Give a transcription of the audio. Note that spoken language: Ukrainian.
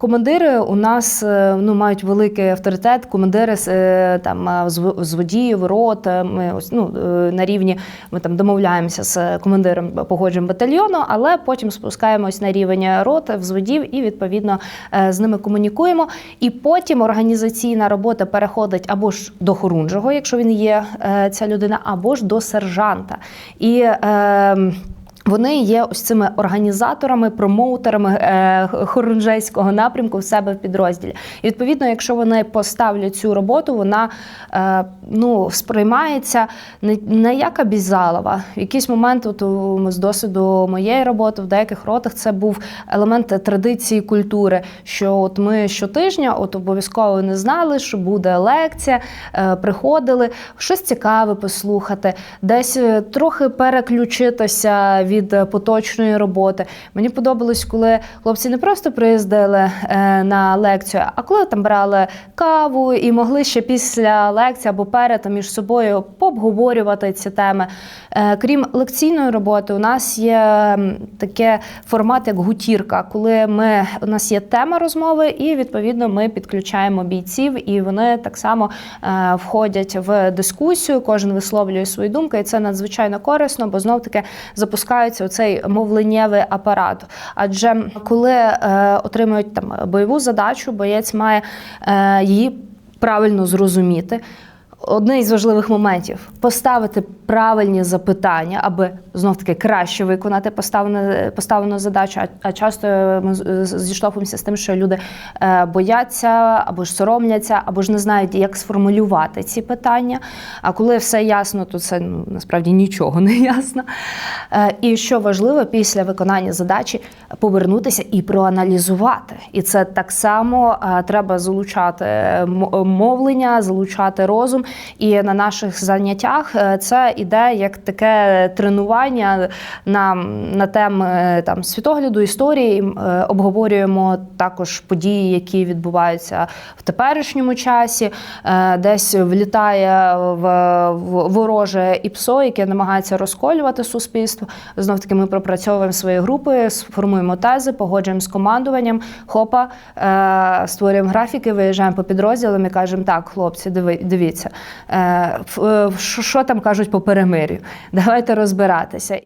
Командири у нас е, ну мають великий авторитет. Командири е, там е, з водіїв, рот. Ми ось ну на рівні ми там домовляємося з командиром погоджуємо батальйону, але потім спускаємось на рівень рот, взводів і відповідно з ними комунікуємо. І потім організаційна робота переходить або ж до хорунжого, якщо він є ця людина, або ж до сержанта. І е, вони є ось цими організаторами, промоутерами е, хорунжейського напрямку в себе в підрозділі. І відповідно, якщо вони поставлять цю роботу, вона е, ну, сприймається не, не як обізалова. В якийсь момент, от у- з досвіду моєї роботи в деяких ротах, це був елемент традиції культури. Що от ми щотижня от обов'язково не знали, що буде лекція, е, приходили щось цікаве послухати, десь е, трохи переключитися від е, поточної роботи. Мені подобалось, коли хлопці не просто приїздили е, на лекцію, а коли там брали каву і могли ще після лекції або перед між собою пообговорювати ці теми. Е, Крім лекційної роботи, у нас є таке формат, як гутірка, коли ми у нас є тема розмови, і відповідно ми підключаємо бійців, і вони так само входять в дискусію. Кожен висловлює свої думки, і це надзвичайно корисно, бо знов таки запускається оцей мовленнєвий апарат. Адже коли е, отримують там бойову задачу, боєць має е, її правильно зрозуміти. Одне із важливих моментів поставити правильні запитання, аби знов таки краще виконати поставлену, поставлену задачу. А, часто ми зіштовхуємося з тим, що люди е, бояться або ж соромляться, або ж не знають, як сформулювати ці питання. А коли все ясно, то це ну, насправді нічого не ясно. Е, і що важливо, після виконання задачі повернутися і проаналізувати. І це так само е, треба залучати мовлення, залучати розум. І на наших заняттях е, це іде як таке тренування на, на теми там світогляду історії. Е, Обговорюємо також події, які відбуваються в теперішньому часі. Е, Десь влітає в, вороже ІПСО, яке намагається розколювати суспільство. Знов таки ми пропрацьовуємо свої групи, сформуємо тези, погоджуємо з командуванням. Хопа, е, створюємо графіки, виїжджаємо по підрозділам і кажемо: так, хлопці, диви- дивіться, е, е, що там кажуть по перемир'ю. Давайте розбиратися.